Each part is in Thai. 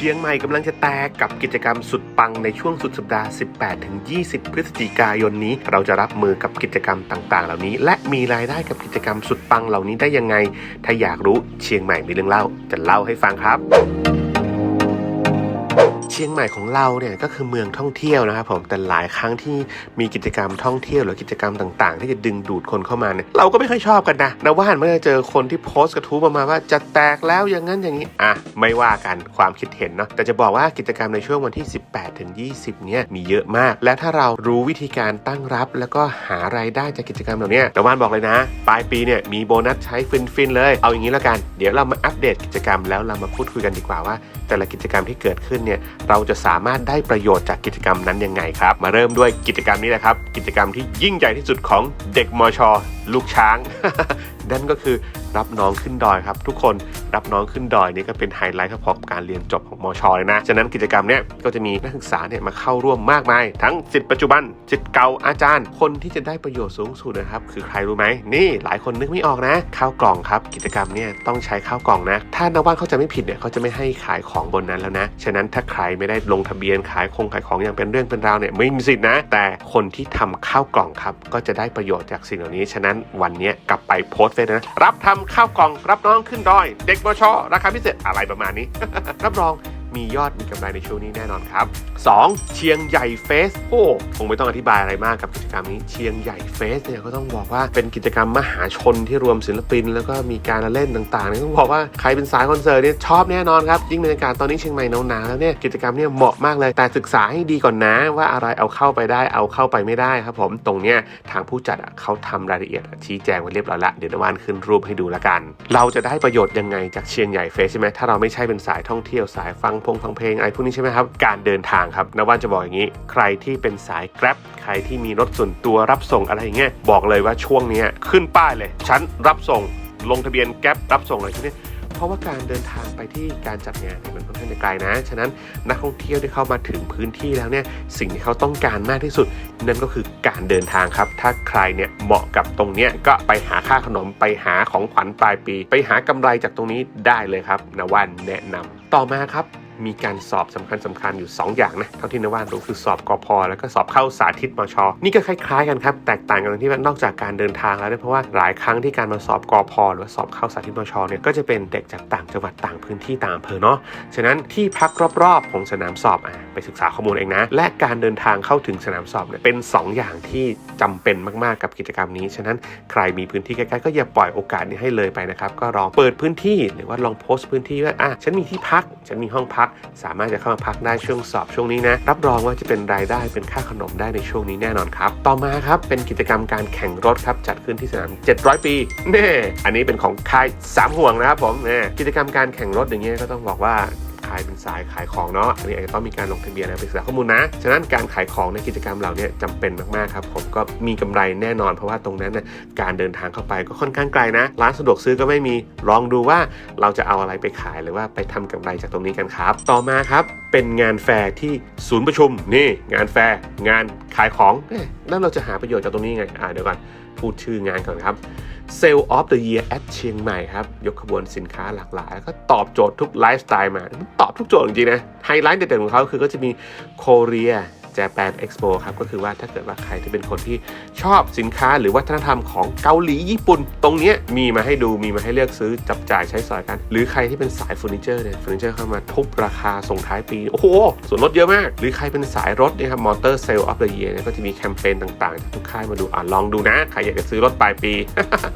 ชียงใหม่กำลังจะแตกกับกิจกรรมสุดปังในช่วงสุดสัปดาห์ 18-20 พฤศจิกายนนี้ เราจะรับมือกับกิจกรรมต่าง ๆ เหล่านี้ และมีรายได้กับกิจกรรมสุดปังเหล่านี้ได้ยังไง ถ้าอยากรู้เชียงใหม่มีเรื่องเล่าจะเล่าให้ฟังครับ เชียงใหม่ของเราเนี่ยก็คือเมืองท่องเที่ยวนะครับผมแต่หลายครั้งที่มีกิจกรรมท่องเที่ยวหรือกิจกรรมต่าง ๆ ที่จะดึงดูดคนเข้ามาเนี่ยเราก็ไม่ค่อยชอบกันนะนะว่านเมื่อเจอคนที่โพสต์กระทู้ประมาณว่าจะแตกแล้วอย่างนั้นอย่างนี้อะไม่ว่ากันความคิดเห็นเนาะแต่จะบอกว่ากิจกรรมในช่วงวันที่ 18ถึง20 เนี่ยมีเยอะมาก และถ้าเรารู้วิธีการตั้งรับ แล้วก็หารายได้จากกิจกรรมเหล่านี้นะว่านบอกเลยนะ ปลายปีเนี่ยมีโบนัสใช้ฟินๆเลยเอาอย่างนี้แล้วกัน เดี๋ยวเรามาอัปเดตกิจกรรมแล้วเรามาพูดคุยกันดีกว่าว่า แต่ละกิจกรรมที่เกิดขึ้นเนี่ยเราจะสามารถได้ประโยชน์จากกิจกรรมนั้นยังไงครับ มาเริ่มด้วยกิจกรรมนี้นะครับ กิจกรรมที่ยิ่งใหญ่ที่สุดของเด็กมอชลูกช้าง นั่นก็คือรับน้องขึ้นดอยครับทุกคนรับน้องขึ้นดอยนี่ก็เป็นไฮไลท์เฉพาะการเรียนจบของมชเลยนะ ฉะนั้นกิจกรรมเนี้ยก็จะมีนักศึกษาเนี่ยมาเข้าร่วมมากมาย ทั้งสิทธิปัจจุบันสิทธิเก่าอาจารย์ คนที่จะได้ประโยชน์สูงสุดนะครับคือใครรู้ไหมนี่หลายคนนึกไม่ออกนะ ข้าวกล่องครับ กิจกรรมเนี่ยต้องใช้ข้าวกล่องนะ ถ้านว่านเขาจะไม่ผิดเนี่ยเขาจะไม่ให้ขายของบนนั้นแล้วนะ ฉะนั้นถ้าใครไม่ได้ลงทะเบียนขายคงขายของอย่างเป็นเรื่องเป็นราวเนี่ยไม่มีสิทธินะ แต่คนที่ทำข้าวกล่องครับก็จะได้ประโยชน์จากสิ่งเหล่านี้ ฉะนั้นวันนี้กลับไปโพสต์เฟซนะรับทำข้าวกล่องรับน้องขึ้นดอย เด็กมชราคาพิเศษอะไรประมาณนี้ รับรอง มียอดมีกำไรในช่วงนี้แน่นอนครับ 2. เชียงใหญ่เฟสโอ้คงไม่ต้องอธิบายอะไรมากกับกิจกรรมนี้ เชียงใหญ่เฟสเนี่ยก็ต้องบอกว่าเป็นกิจกรรมมหาชนที่รวมศิลปิน แล้วก็มีการเล่นต่างๆเนี่ยต้องบอกว่าใครเป็นสายคอนเสิร์ตเนี่ยชอบแน่นอนครับยิ่งบรรยากาศตอนนี้เชียงใหม่หนาวๆแล้วเนี่ยกิจกรรมเนี่ยเหมาะมากเลยแต่ศึกษาให้ดีก่อนนะว่าอะไรเอาเข้าไปได้เอาเข้าไปไม่ได้ครับผมตรงเนี้ยทางผู้จัดอะเขาทำรายละเอียดชี้แจงไว้เรียบร้อยละเดี๋ยวนวานขึ้นรูปให้ดูละกัน เราจะได้ประโยชน์ยังไงจากเชียงใหญ่เฟสใช่ไหมถ้าเราไม่ใช่เป็นสายท่องเที่ยวสายฟังพงฟังเพลงอะไรพวกนี้ใช่ไหมครับ การเดินทางครับนวานจะบอกอย่างนี้ ใครที่เป็นสาย Grab ใครที่มีรถส่วนตัวรับส่งอะไรอย่างเงี้ยบอกเลยว่าช่วงนี้ขึ้นป้ายเลยฉันรับส่งลงทะเบียนแก๊ปรับส่งอะไรที่นี่เพราะว่าการเดินทางไปที่การจัดงานเนี่ยมันค่อนข้างจะไกลนะ ฉะนั้นนักท่องเที่ยวที่เข้ามาถึงพื้นที่แล้วเนี่ยสิ่งที่เขาต้องการมากที่สุด นั่นก็คือการเดินทางครับ ถ้าใครเนี่ยเหมาะกับตรงเนี้ยก็ไปหาค่าขนมไปหาของขวัญปลายปี ไปหากำไรจากตรงนี้ได้เลยครับนวันแนะนำต่อมาครับ มีการสอบสำคัญสำคัญอยู่ 2 อย่างนะเท่าที่นว่านรู้คือสอบกอพอแล้วก็สอบเข้าสาธิตมช นี่ก็คล้ายๆกันครับแตกต่างกันตรงที่ว่านอกจากการเดินทางแล้วเนี่ยเพราะว่าหลายครั้งที่การมาสอบกอพอหรือว่าสอบเข้าสาธิตมชเนี่ยก็จะเป็นเด็กจากต่างจังหวัดต่างพื้นที่ต่างอำเภอเนาะฉะนั้นที่พักรอบๆของสนามสอบอะไปศึกษาข้อมูลเองนะ และการเดินทางเข้าถึงสนามสอบเนี่ยเป็น 2 อย่างที่จำเป็นมากๆกับกิจกรรมนี้ ฉะนั้นใครมีพื้นที่ใกล้ๆก็อย่าปล่อยโอกาสนี้ให้เลยไปนะครับก็ลองเปิดพื้นที่หรือว่าลองโพสต์พื้นที่ว่าอะฉันมีที่พักฉันมีห้องพักสามารถจะเข้ามาพักได้ช่วงสอบช่วงนี้นะ รับรองว่าจะเป็นรายได้เป็นค่าขนมได้ในช่วงนี้แน่นอนครับ ต่อมาครับเป็นกิจกรรมการแข่งรถครับจัดขึ้นที่สนาม 700 ปีเน่อันนี้เป็นของค่ายสามห่วงนะครับผมเนี่ยกิจกรรมการแข่งรถอย่างเงี้ยก็ต้องบอกว่าายเป็นสายขายของเนาะอันนี้อาจจะต้องมีการลงทะเบียนนะไปศึกษาข้อมูลนะ ฉะนั้นการขายของในกิจกรรมเหล่านี้จำเป็นมากๆครับผมก็มีกำไรแน่นอน เพราะว่าตรงนั้นนะการเดินทางเข้าไปก็ค่อนข้างไกลนะ ร้านสะดวกซื้อก็ไม่มีลองดูว่าเราจะเอาอะไรไปขายหรือว่าไปทำกำไรจากตรงนี้กันครับ ต่อมาครับเป็นงานแฟร์ที่ศูนย์ประชุมนี่งานแฟร์งานขายของแล้วเราจะหาประโยชน์จากตรงนี้ไงอ่าเดี๋ยวก่อนพูดชื่องานก่อนครับ เซลล์ออฟเดอะเยียร์แอดเชียงใหม่ครับ ยกขบวนสินค้าหลากหลาย แล้วก็ตอบโจทย์ทุกไลฟ์สไตล์มา ตอบทุกโจทย์จริงๆนะ ไฮไลท์เด่นๆของเขาคือก็จะมีโคเรีย Japan Expo ครับก็คือว่าถ้าเกิดว่าใครที่เป็นคนที่ชอบสินค้าหรือวัฒนธรรมของเกาหลีญี่ปุ่น ตรงนี้มีมาให้ดูมีมาให้เลือกซื้อจับจ่ายใช้สอยกัน หรือใครที่เป็นสายเฟอร์นิเจอร์เนี่ยเฟอร์นิเจอร์เข้ามาทุบราคาส่งท้ายปี โอ้โห ส่วนลดเยอะมาก หรือใครเป็นสายรถเนี่ยครับมอเตอร์เซลล์ออฟเดอะเยียเนี่ยก็จะมีแคมเปญต่างๆจากทุกค่ายมาดูอะลองดูนะ ใครอยากจะซื้อรถปลายปี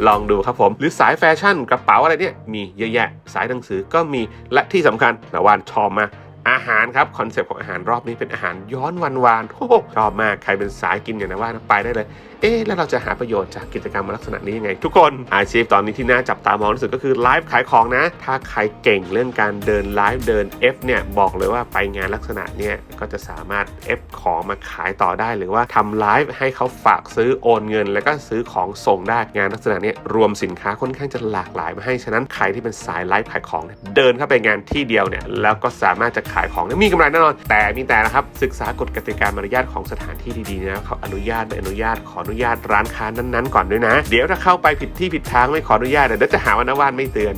ลองดูครับผม หรือสายแฟชั่นกระเป๋าอะไรเนี่ยมีเยอะแยะสายหนังสือก็มีและที่สำคัญนะวานชอบมา อาหารครับคอนเซปต์ของอาหารรอบนี้เป็นอาหารย้อนวันวานโอ้โหชอบมากใครเป็นสายกินอย่างนะว่าไปได้เลย เอ๊ะแล้วเราจะหาประโยชน์จากกิจกรรมลักษณะนี้ยังไง ทุกคนอาชีพตอนนี้ที่น่าจับตามองที่สุดก็คือไลฟ์ขายของนะ ถ้าใครเก่งเรื่องการเดินไลฟ์เดิน F เนี่ยบอกเลยว่าไปงานลักษณะเนี่ยก็จะสามารถ F ของมาขายต่อได้ หรือว่าทำไลฟ์ให้เขาฝากซื้อโอนเงิน แล้วก็ซื้อของส่งได้งานลักษณะนี้รวมสินค้าค่อนข้างจะหลากหลายมาให้ฉะนั้นใครที่เป็นสายไลฟ์ขายของเเดินเข้าไปงานที่เดียวเนี่ยแล้วก็สามารถจะขายของมีกำไรแน่นอน แต่มีแต่นะครับศึกษากฎกติกามารยาทของสถานที่ดีๆนะเขาอนุญาตไม่อนุญาตขออนุญาตร้านค้านั้นๆ ก่อนด้วยนะ เดี๋ยวถ้าเข้าไปผิดที่ผิดทางไม่ขออนุญาตเดี๋ยวจะหาว่านวานไม่เตือน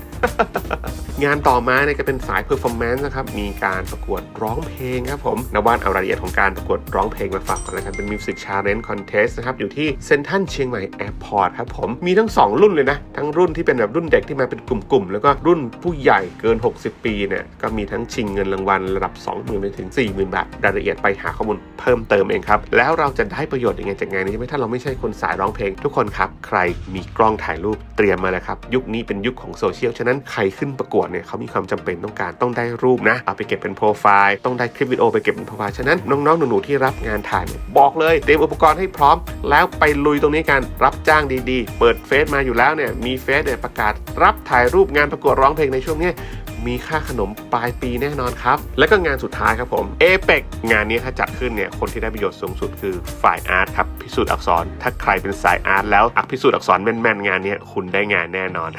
งานต่อมาเนี่ยก็เป็นสายเพอร์ฟอร์แมนซ์นะครับมีการประกวดร้องเพลงครับผมนวานเอารายละเอียดของการประกวดร้องเพลงมาฝากกันแล้วกันเป็นมิวสิกชาเลนจ์คอนเทสนะครับอยู่ที่เซนทันเชียงใหม่แอร์พอร์ตครับผมมีทั้ง 2 รุ่นเลยนะ ทั้งรุ่นที่เป็นแบบรุ่นเด็กที่มาเป็นกลุ่มๆแล้วก็รุ่นผู้ใหญ่เกิน 60 ปีเนี่ยก็มีทั้งชิงเงินรางวัลระดับ 20,000ไปถึง 40,000 บาท รายละเอียดไปหาข้อมูลเพิ่มเติมเองครับ แล้วเราจะได้ประโยชน์ยังไงจากงานนี้ใช่ไหมถ้าเราไม่ใช่คนสายร้องเพลง ทุกคนครับ ใครมีกล้องถ่ายรูปเตรียมมาเลยครับ ยุคนี้เป็นยุคของโซเชียล ฉะนั้นใครขึ้นประกวดเนี่ยเขามีความจำเป็นต้องการต้องได้รูปนะ เอาไปเก็บเป็นโปรไฟล์ ต้องได้คลิปวิดีโอไปเก็บเป็นโปรไฟล์ ฉะนั้นน้องๆหนูๆที่รับงานถ่ายบอกเลยเตรียมอุปกรณ์ให้พร้อม แล้วไปลุยตรงนี้กันรับจ้างดีๆ เปิดเฟซมาอยู่แล้วเนี่ยมีเฟซเนี่ยประกาศรับถ่ายรูปงานประกวดร้องเพลงในช่วงนี้ มีค่าขนมปลายปีแน่นอนครับ และก็งานสุดท้ายครับผมเอเปกงานนี้ถ้าจัดขึ้นเนี่ยคนที่ได้ประโยชน์สูงสุดคือฝ่ายอาร์ตครับพิสูจน์อักษร ถ้าใครเป็นสายอาร์ตแล้วอักพิสูจน์อักษรแม่นๆงานนี้คุณได้งานแน่นอน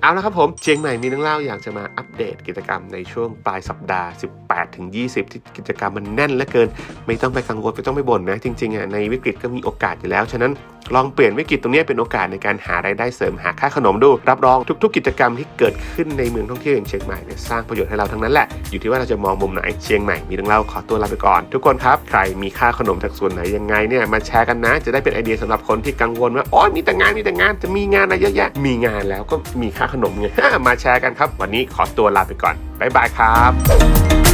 เอาละครับผมเชียงใหม่มีเรื่องเล่าอยากจะมาอัปเดตกิจกรรมในช่วงปลายสัปดาห์ 18 ถึง 20 ที่กิจกรรมมันแน่นเหลือเกิน ไม่ต้องไปกังวลไม่ต้องไปบ่นนะ จริงๆอะในวิกฤตก็มีโอกาสอยู่แล้ว ฉะนั้นลองเปลี่ยนวิกฤตตรงนี้เป็นโอกาสในการหารายได้เสริมหาค่าขนมดู รับรองทุก ๆ กิจกรรมที่เกิดขึ้นในเมืองท่องเที่ยวอย่างเชียงใหม่เนี่ยสร้างประโยชน์ให้เราทั้งนั้นแหละอยู่ที่ว่าเราจะมองมุมไหนเชียงใหม่มีเรื่องเล่าขอตัวลาไปก่อน ทุกคนครับ ใครมีค่าขนมจากส่วนไหนยังไงเนี่ยมาแชร์กันนะ จะได้เป็นไอเดียสำหรับคนที่กังวลว่าโอ้ยมีแต่งานมีแต่งานจะมีงานอะไรเยอะแยะมีงานแล้วก็มีค่าขนมไงมาแชร์กันครับ วันนี้ขอตัวลาไปก่อนบ๊ายบายครับ